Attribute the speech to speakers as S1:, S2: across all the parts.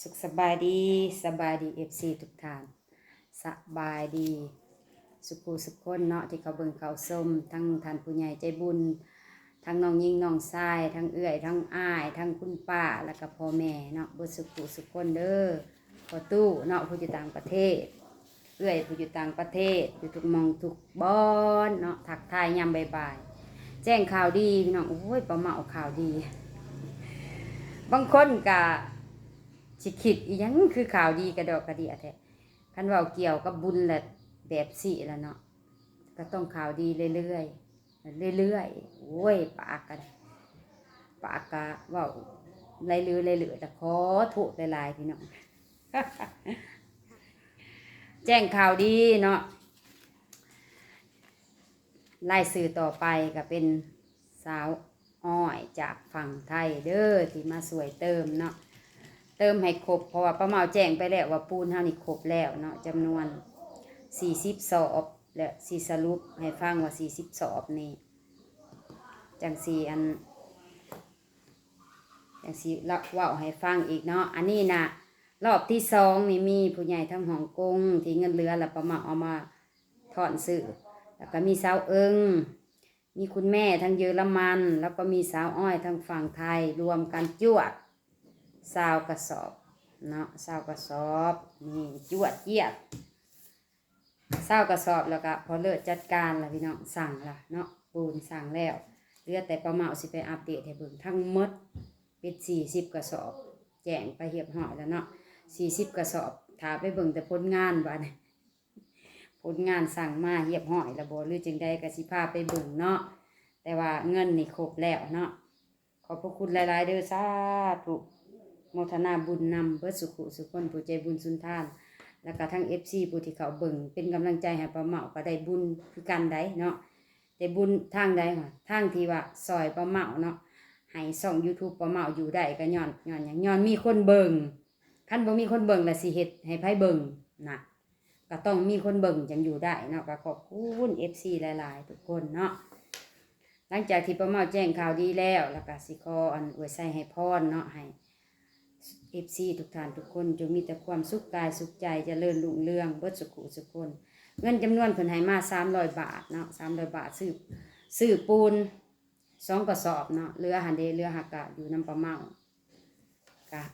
S1: สุขสบายดีสบายดีเอฟซีทุกท่านสบายดี สุขูสุขคนเนาะที่เขาเบิ่งเขาส้มทั้งท่านผู้ใหญ่ใจบุญ ทั้งน้องยิงน้องชาย ทั้งเอื้อยทั้งอ้าย ทั้งคุณป้าแล้วก็พ่อแม่เนาะบ่สุขูสุขคนเด้อพอตู้เนาะผู้อยู่ต่างประเทศ เอื้อยผู้อยู่ต่างประเทศอยู่ทุกมองทุกบอนเนาะทักทายยามบ่ายๆแจ้งข่าวดีพี่น้องโอ้ยประมาเอาข่าวดี บางคนก็ สิคิดอีหยังคือข่าวดีกระดอกกระเดียแท้คันว่าเกี่ยวกับบุญแหละแบบสี่แล้วเนาะก็ต้องข่าวดีเรื่อยๆเรื่อยๆโอ้ยปากกันปากกะว่าไรลือไรเหลือแต่ขอโทษหลายๆพี่น้องแจ้งข่าวดีเนาะไล่สื่อต่อไปก็เป็นสาวอ้อยจากฝั่งไทยเด้อที่มาสวยเติมเนาะ ติมให้ครบ เพราะว่าป้าเมาแจ้งไปแล้วว่าปูนเท่านี้ครบแล้วเนาะจำนวนสี่สิบสอบและสีสรุปให้ฟังว่าสี่สิบสอบนี่จังสีอันจังสีล่าเว่าให้ฟังอีกเนาะอันนี้นะรอบที่สองนี่มีผู้ใหญ่ทั้งฮ่องกงที่เงินเหลือแล้วป้าเมาเอามาถอนซื้อแล้วก็มีสาวเอิงมีคุณแม่ทั้งเยอรมัน แล้วก็มีสาวอ้อยทั้งฝั่งไทยรวมกันจวด ซาวกระสอบเนาะซาวกระสอบนี่จวดเยียดซาวกระสอบแล้วก็พอเลิกจัดการแล้วพี่น้องสั่งละเนาะปูนสั่งแล้วเลือแต่ประมาสิไปอัปเดตให้เบิ่งทั้งมดเป็นสี่สิบกระสอบแจงไปเหียบห่อแล้วเนาะสี่สิบกระสอบถาไปเบิ่งแต่ผลงานบ้านผลงานสั่งมาเหียบหอยระบหรือจึงได้กระสิพาไปเบิ่งเนาะแต่ว่าเงินนี่ครบแล้วเนาะขอบพระคุณหลาย ๆ เด้อสาธุ โมทนาบุญนำเบิดสุขุสุขคนผู้ใจบุญสุนทาน แล้วก็ทั้งเอฟซีผู้ที่เขาเบิ่งเป็นกำลังใจให้ป้าเมาก็ได้บุญคือกันได้เนาะได้บุญทางใดค่ะทางที่ว่าซอยป้าเมาเนาะให้ส่อง YouTube ป้าเมาอยู่ได้ก็ย้อนย้อนหยังย้อนมีคนเบิ่งคันบ่มีคนเบิ่งละสิเฮ็ดให้ไผเบิ่งนะก็ต้องมีคนเบิ่งจังอยู่ได้เนาะก็ขอบคุณ FC หลาย ๆ ทุกคนเนาะหลังจากที่ป้าเมาแจ้งข่าวดีแล้ว แล้วก็สิขออันอวยใส่ให้พรเนาะให้ เอฟซีทุกท่านทุกคนจงมีแต่ความสุขกายสุขใจจเจริญรุ่งเรืองเบิดสุขุสุขคน เงินจำนวนเพิ่นให้มาสามร้อยบาทเนาะสามร้อยบาทซื้อซื้อปูนสองกระสอบเนาะเรือหันเดเรือหักกะอยู่น้ำปลาเมากะ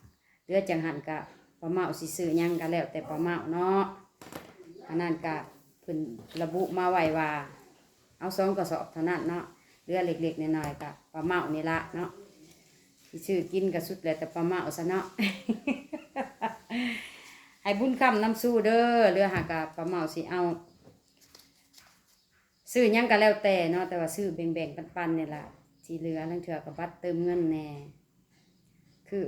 S1: เรือจังหันกะปลาเมาสิซื้อยังกะแล้วแต่ปลาเมาเนาะอันนั้นกะเพิ่นระบุมาไว้ว่า เอาสองกระสอบเท่านั้นเนาะเรือเล็กๆน้อยๆกะปลาเมานี่ละเนาะ ที่ชื่อกินกับสุดแล้วแต่ปลาเมาซะเนาะให้บุญคำน้ำสู้เด้อเรือหากะปลาเมาสิเอาซื้อยังก็แล้วแต่เนาะแต่ว่าซื้อแบ่งๆปันๆเนี่ยล่ะที่เหลือทั้งเถื่อกับบัตรเติมเงินแน่คือ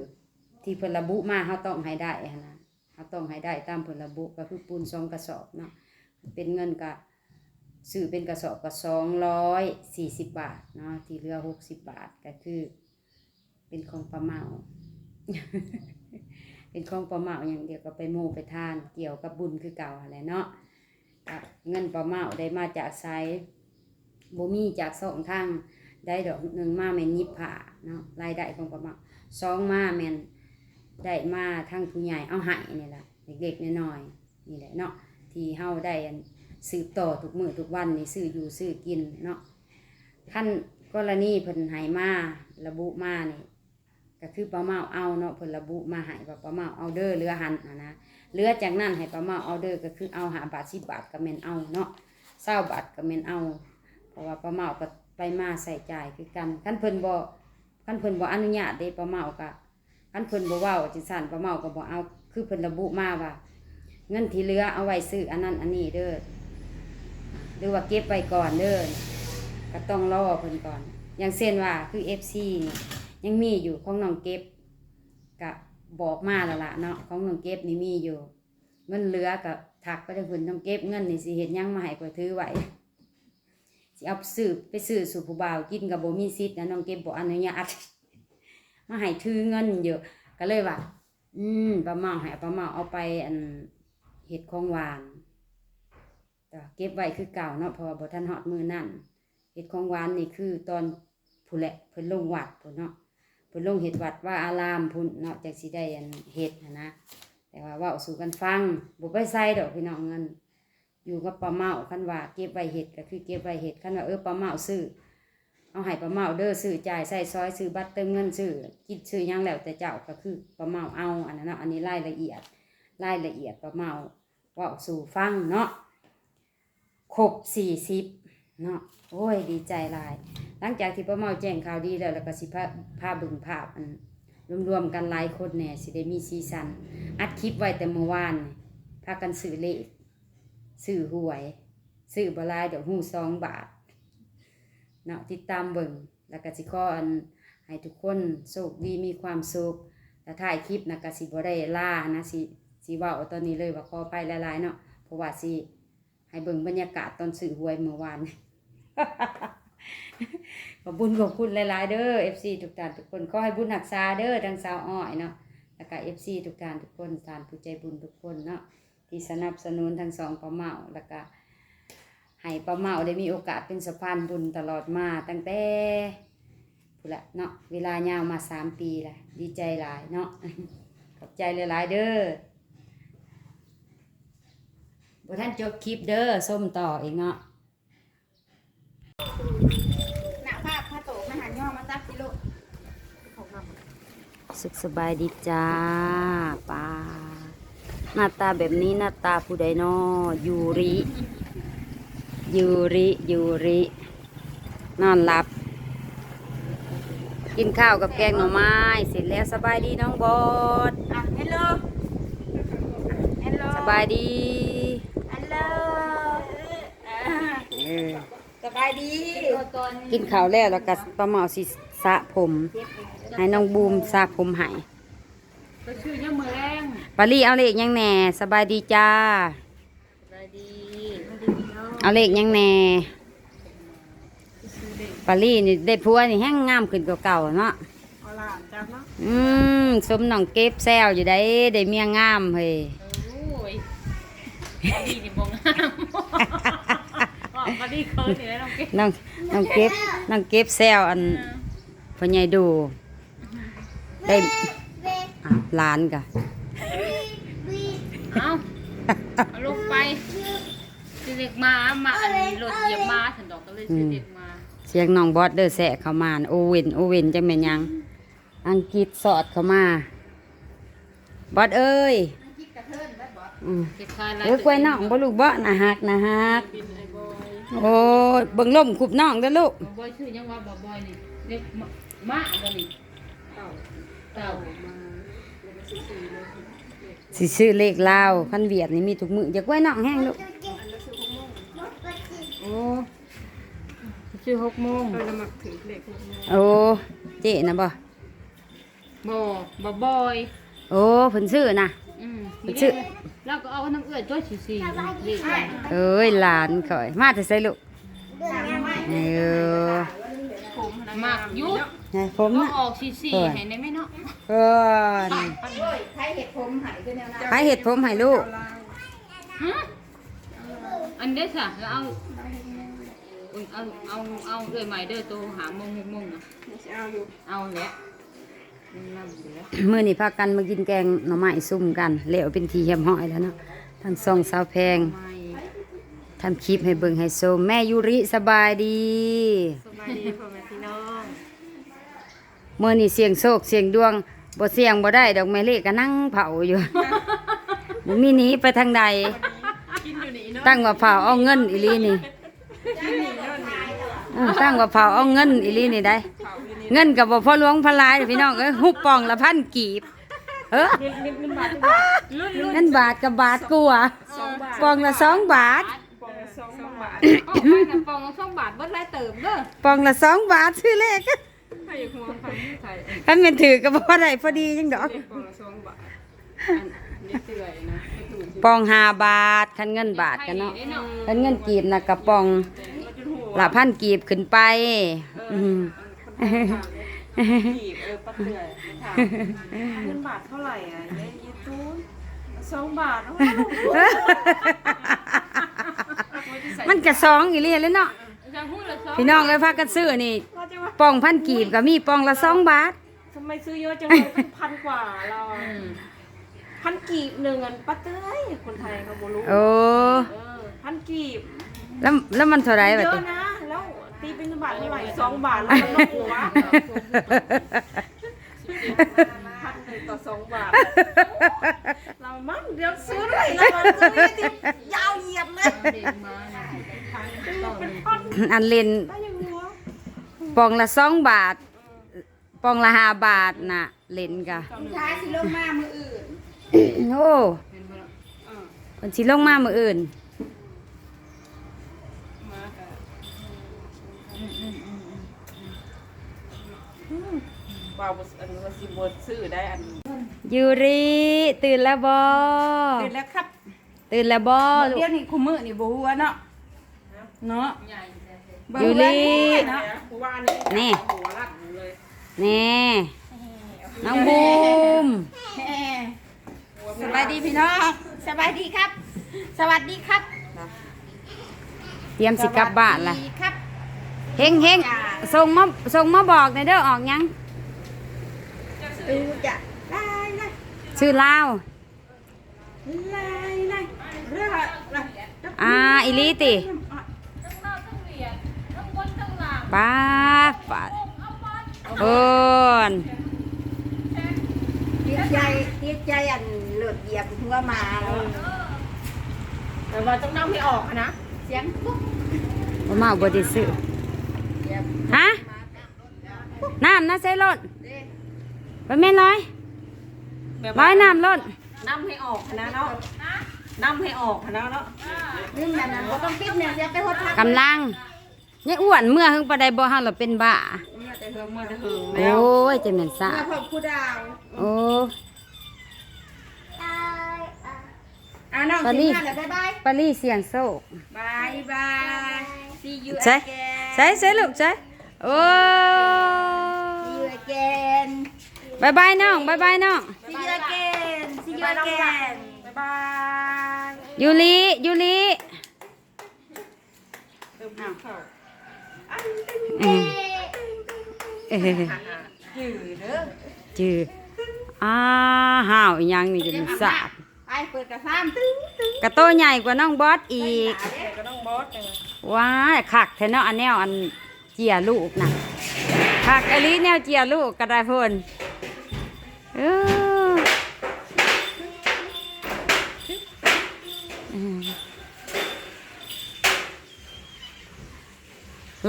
S1: ที่เพิ่นระบุมาเฮาต้องให้ได้นะเฮาต้องให้ได้ตามเพิ่นระบุก็คือปูนสองกระสอบเนาะเป็นเงินก็ซื้อเป็นกระสอบก็สองร้อยสี่สิบบาทเนาะที่เหลือหกสิบบาทก็คือ เป็นของปลาเมา เป็นของปลาเมาอย่างเดียวก็ไปโมไปทาน เกี่ยวกับบุญคือเก่าอะไรเนาะก็เงินปลาเมาได้มาจากไซบ่มีจากสองทางได้ดอกหนึ่งมาแมนยิบผ่าเนาะรายได้ของปลาเมาสองมาแมนได้มาทั้งผู้ใหญ่เอาใหายนี่แหละเด็กๆน้อยๆนี่แหละเนาะที่เฮาได้สืบต่อทุกมือทุกวันนี่ซื้ออยู่ซื้อกินเนาะขั้นกรณีเพิ่นหายมาระบุมานี่ ก็คือป้าเมาเอาเนาะเพิ่นระบุมาให้ว่าป้าเมาเอาเด้อเรือหันนะเรือจากนั้นให้ป้าเมาเอาเด้อก็คือเอาหาบาทสิบบาทก็แม่นเอาเนาะเศร้าบาทก็แม่นเอา เพราะว่าป้าเมาก็ไปมาใส่จ่ายคือกันคันเพิ่นบ่คันเพิ่นบ่อนุญาตเด้ป้าเมาก็คันเพิ่นบ่เว้าจังซั่นป้าเมาก็บ่เอาคือเพิ่นระบุมาว่า เงินที่เหลือเอาไว้ซื้ออันนั้นอันนี้เด้อหรือว่าเก็บไว้ก่อนเด้อก็ต้องรอเพิ่นก่อน อย่างเช่นว่าคือ FC นี่ ยังมีอยู่ของน้องเก็บกะบอกมาแล้วล่ะเนาะของน้องเก็บนี่มีอยู่เงินเหลือกับถักไปทางคุณน้องเก็บเงินนี่สิเห็นยังมาให้กว่าถือไว้สิเอาซื้อไปซื้อสู่ผู้บ่าวกินกับโบมีสิทธิ์นะน้องเก็บบอกอนุญาตมาให้ถือเงินเยอะก็เลยว่าอืมป้าเมาให้ป้าเมาเอาไปอันเห็ดของหวานเก็บไว้คือเก่าเนาะเพราะว่าบ่ทันฮอดมือนั่นเห็ดของหวานนี่คือตอนผู้แหละเพิ่นลงวัดพุ่นเนาะ พิ่นลงเฮ็ดวัดว่าอารามพุ่นเนาะจากสิได้อันเฮ็ดนะแต่ว่าว้าสู่กันฟังบ่ไปใส่ดอกพี่น้องเงิน อยู่กับป้าเมาคันว่าเก็บไว้เฮ็ดก็คือเก็บไว้เฮ็ดคันว่าเออป้าเมาซื้อเอาให้ป้าเมาเด้อซื้อจ่ายใส่ซอยซื้อบัตรเติมเงินซื้อกินซื้อยังแล้วแต่เจ้าก็คือป้าเมาเอาอันนั้นเนาะอันนี้รายละเอียดรายละเอียดป้าเมาว้าสู่ฟังเนาะครบสี่สิบ เนาะโอ้ยดีใจหลาย หลังจากที่ป้าเมาแจ้งข่าวดีแล้วแล้วก็สิพาพาบึงภาพอันรวมๆกันหลายคนแหน่ยสิได้มีซีซันอัดคลิปไว้แต่เมื่อวานพากันซื้อเลขซื้อหวยซื้อบลายเดี๋ยวหูสองบาทเนาะติดตามเบิ่งแล้วก็สิขออันให้ทุกคนโชคดีมีความสุขแต่ถ่ายคลิปนะก็สิบ่ได้ล่านะสิสิว่าตอนนี้เลยว่าขอไปหลายๆเนาะเพราะว่าสิให้เบิ่งบรรยากาศตอนซื้อหวยเมื่อวาน ขอบุญขอบคุณหลายๆเด้อ FC ทุกท่านทุกคนขอให้บุญรักษาเด้อดังสาวอ้อยเนาะแล้วก็ FC ทุกท่านทุกคนทานผู้ใจบุญทุกคนเนาะที่สนับสนุนทั้งสองป้าเมาแล้วก็ให้ป้าเมาได้มีโอกาสเป็นสะพานบุญตลอดมาตั้งแต่พูดละเนาะเวลายาวมาสามปีละดีใจหลายเนาะขอบใจหลายๆเด้อบ่ท่านจบคลิปเด้อส้มต่ออีกเนาะ
S2: หน้าภาพพระโตมาหันย่อมาซักกิโล
S1: สุขสบายดีจ้าป้าหน้าตาแบบนี้หน้าตาผู้ใดนอยูริยูริยูริ นอนหลับ กินข้าวกับแกงหน่อไม้ เสร็จแล้วสบายดีน้องบอส
S2: อะฮัลโหลฮัลโหล
S1: สบายดี
S2: ฮัลโหล
S1: เออ
S2: สบายดี
S1: กินข้าวแล้วแล้วก็ป้าเหมาสิสระผม ให้น้องบูมสระผมให้
S2: ก็ชื่อยังมือแรง
S1: ปาลี่เอาเลขยังแหน่สบายดีจ้า
S2: สบายดี
S1: เอาเลขยังแหน่ปาลี่นี่ได้ผัวนี่แห้งงามขึ้นกว่าเก่าเนาะ
S2: เอาล่ะจับเนาะ
S1: อืมสมน้องเก็บแซวอยู่ได้ได้เมียงามเฮ้ย
S2: โอ้ยดีนี่บ่งามบอกมา ดีเคิร์ดนี่แล้วน้องเก๋
S1: น้องน้องเก็บน้องเก็บแซวอันพ่อใหญ่ดู ได้อ้าวหลานกะ
S2: เอาเอาลงไปสิเด็กมามาอันนี้รถเหยียบมาฉันดอกก็เลยสิเด็กมา
S1: เสียงน้องบอสเด้อแสะเข้ามาน่ะโอเวนโอเวนจังแม่นยัง อังกฤษสอดเข้ามาบอสเอ้ยอืม
S2: เก็บคาย
S1: เอ้ยกล้วยน้องบ่ลูกบ่นะฮักนะฮัก
S2: บินไอ้บอย
S1: โอ้ยเบิ่งล่มคุบน้องเด้อลูก
S2: บ่บอยชื่อยังว่าบ่บอยนี่เด็กมะมะบ่นี่เต่าเต่ามา
S1: สิซื้อเลขลาวคันเวียดนี่มีทุกมื้ออย่ากล้วยน้องแห้งลูก
S2: โอ้ชื่อหกโมง
S1: โอ้เจ๊นะบ่
S2: บ่บ่บอย
S1: โอ้เพิ่นซื้อนะ
S2: อืม
S1: ไปชื่อ
S2: แล้วก็เอาน้ำเอื้อยตัวสีสีเด็ก
S1: เอ้ยหลานข่อย มาแต่ไสลูกเออ
S2: มากยุบ
S1: ไงผม
S2: ก็
S1: น่ะ
S2: ออกสีสีให้ได้ไหมเนาะ
S1: เพิ่นใครเฮ็ดผมให้ลูก
S2: ฮะอันเด็ดสะแล้วเอาเอาเอาเอาเอื้อยใหม่เด้อตัวหาโมงหกโมงนะเอาแหละนั่นเหลือ
S1: มื้อนี้พากันมากินแกงหน่อไม้ซุ่มกันแล้วเป็นทีเฮียมห้อยแล้วเนาะทั้งสองสาวแพง
S2: ไม่
S1: ทำคลิปให้เบิ่งให้ชมแม่ยุริสบายดี
S2: สบายดีพ่อแม่พี่น้อง
S1: เมื่อนี่เสียงโศกเสียงดวงบ่เสียงบ่ได้ดอกไม้เลขก็นั่งเผาอยู่บ่มีหนีไปทางใด
S2: กินอยู่นี่เนาะ
S1: ตั้งว่าเผาเอาเงินอีหลีนี่ เออตั้งว่าเผาเอาเงินอีหลีนี่ได้ เงินกับบ่พอหลวงพอหลายพี่น้องเอ้ยฮุบปองละพันกีบ เออ
S2: เงินเงินเงินบาทรุ่นรุ่น
S1: เงินบาทกับบาทกว่าปองละสองบาท
S2: ปองละสองบาทออกไปนะปองละสองบาทเบิดไรเติมเด้อ
S1: ปองละสองบาทซื้อเลข
S2: ให้หัวพันไทย
S1: คันแม่นถือก็บ่ได้พอดีจังดอก
S2: ปองละสองบาทนี่เตื่อยนะ
S1: ปองห้าบาทคันเงินบาทกันเนาะคันเงินกีบน่ะกระปอง ละพันกีบขึ้นไป อืม
S3: กีบเออปัดเตือยถามเงินบาทเท่าไหร่อะยายยูทูบสองบาท
S1: มันกระซองอีเลียเลยเนาะ
S2: จะพูดละสอง
S1: พี่น้องเลยพากันซื้อนี่ปองพันกีบก็มีปองละสองบาท
S2: เทำ
S3: ไมซื้อเยอะจังเลยตั้งพันกว่าเราอะ
S2: อืม
S3: พันกีบหนึ่งอันป้าเต้ยคนไทยเขาบ่รู้
S1: โอ้
S3: เออพันกีบ
S1: แล้วแล้วมันเท่าไหร
S3: เย
S1: บัด
S3: อะ
S1: นี้
S3: นะแล้วตีเป็น บาทเท่าไหร่สองบาทแล้วมันลดหัวพันหนึ่งต่อสองบาท เรามั่งเดี๋ยวซื้อเลยเราซื้อที่ยาวเหยียดเลย
S2: เด็กมาเนี่ย
S3: เป็นพัน
S1: อันเล่น
S3: ได้ยังหัว
S1: ปองละสองบาท ปองละห้าบาทน่ะ เล่นกะ
S3: ท้ายสิลงมามืออื่น
S1: โอ้
S2: เป็นบ่ล่ะ
S1: คนสิลงมามืออื่น
S3: มาค่ะ
S2: อืมอืมอืมอืม
S3: ว่าบ่อันว่าสิบ่ซื้อได้อัน
S1: ยูริตื่นแล้วบอ
S3: ตื่นแล้วครับ
S1: ตื่นแล้วบอลูก
S3: เดี๋ยวนี้คุมือนี่บ่ฮู้เนาะเนาะ
S2: ใหญ่เลย
S1: ยูริ
S3: เนาะกูว่านี่
S1: นี่
S3: หัวรัดเลย
S1: แน่น้องบูม
S3: สบายดีพี่น้องสบายดีครับ สวัสดีครับ
S1: เตรียมสิกลับบ้านละ
S3: สวัสดีครับ
S1: เฮงเฮงส่งมาส่งมาบอกในอยเด้อออกยัง
S3: ดูจะไล่ไล่
S1: ชื่อลาว
S3: ไล่ไล่เรื่องอะไร
S1: อ่าอิลิติป้าดป้าดเอิน
S4: เตียใจเตียใจอันเลือดเหยียบหัวหมาแล้ว
S3: แต่ว่าต้องนั่งให้ออกอะนะ
S4: เสียงปุ๊บ
S1: บ่มาบ่ได้ซื้อฮะน้ำนะใส่รถ ไปแม่น้อย
S3: แบบ
S1: ร้
S3: ว่า
S1: อยน้ำรถ
S3: นั่ให้ออกอะนะเนาะนั่ให้ออกอะนะเนาะ
S4: นึ่งนั่นน่ะบ่ต้องปิดเนี่ยเสียไปหดทัก
S1: กำลังยังอ้วนเมื่อหึงปานใดบ่เฮาเราเป็นบ้า
S3: เมื่อแต่เฮิงเมื่อแต่เฮิง
S1: โอ้ยจะแม่นซ่า
S4: เมื่อพบครูดาว
S1: โอ้
S4: อ่าน้อง
S1: ตอนนี้
S4: ทีมงานแล้วบ๊ายบาย
S1: ปารีเสียงโซก
S4: บายบาย see you
S1: ใช่
S4: again
S1: ใช่ใช่ลูกใช่โอ้
S4: see you again
S1: บายบายน้องบายบายน้อง
S4: see you again see you again
S3: บ๊ายบาย
S1: ยูริยูริ
S3: เติมข้าวเข้า
S1: อืมเอ้ย
S3: จืดเด้อ
S1: จืออ้าห่าวอีหยังนี่จะเป็นสาบ
S4: ไปเปิดกระซ้ำตึ้งตึ้ง
S1: กระโตใหญ่กว่าน้องบอสอีก
S3: แต่ก็ต้องบอสเลย
S1: ว้ายคักแท้เนาะอันแนวอันเจียลูกน่ะคักอลีแนวเจียลูกกระไดเพิ่นเอออืม หล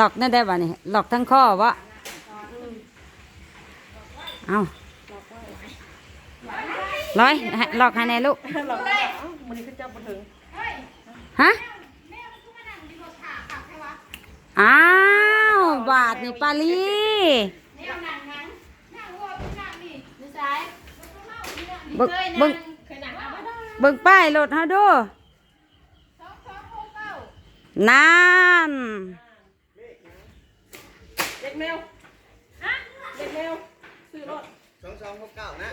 S1: อกนั่นได้ป่ะนี่หลอกทั้งข้อวะเอาร้อยหลอกให้แน่ลูกฮะอ้าว บาทนี่ปาลี บิ่งเบิ่งเบิ่งป้ายรถเฮาดูนั่น
S3: เด็กแมวเด็กแมวซื้อรถ
S5: สองสองหกเก้านะ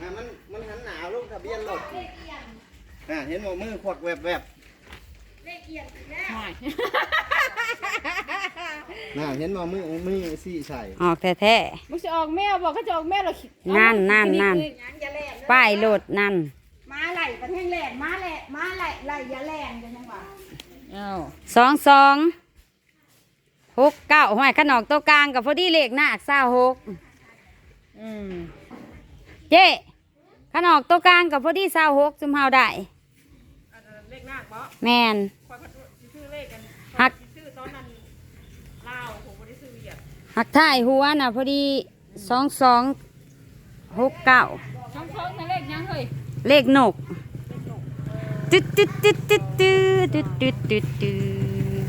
S5: นะมันมันหันหนาวลูกทะเบียนรถอ่าเห็นหมมือขวักแวบแวบ น่าเห็นหมมือมือสี่ใส่
S1: ออกแท้
S2: มึงจะออกแม่บอกเขาจะออกแม่เรา
S1: ๆนั่นนั่นนั่นป้ายรถนั่น
S4: มาไหลประเทศแหลนมาแหลมาไหลไหลอย่าแหลนกันยังวะ
S2: เอ้า
S1: สองสองหกเก้าห้อยขนอกตัวกลางกับพอดีเลขหน้าซ่าหก
S2: อืม
S1: เจ๊ขนอกตัวกลางกับพอดีซ่าหกซุมเฮาได้
S3: เลขห น้าบ่
S1: แมน
S3: คอยซื้อเลขกัน
S1: หัก
S3: ซื้อตอนนั้นลาวผมบ่ได้ซื้อเหยียบ
S1: หักท้ายหัวน่ะพอดีสองสองหกเก้า
S2: ช่องท้องนั่นเลขยังเฮ้ย
S1: เลขนกตึ๊ดตึ๊ดตึ๊ดตึ๊ดตึ๊ดตึ๊ดตึ๊ดตึ๊ดตึ๊ด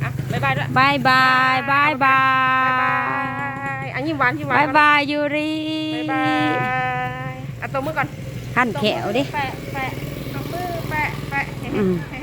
S3: อะบ๊ายบายด้วย
S1: บายบายบายบา
S3: บ๊ายบายยอันยิ้มหวานยิ้มหวาน
S1: บายบายยูรี
S3: บ๊ายบายเอาตัวมือก่อน
S1: ขั้นแขวดิ
S3: แปะแปะเอามือแปะแปะ
S1: อืม
S3: เฮ้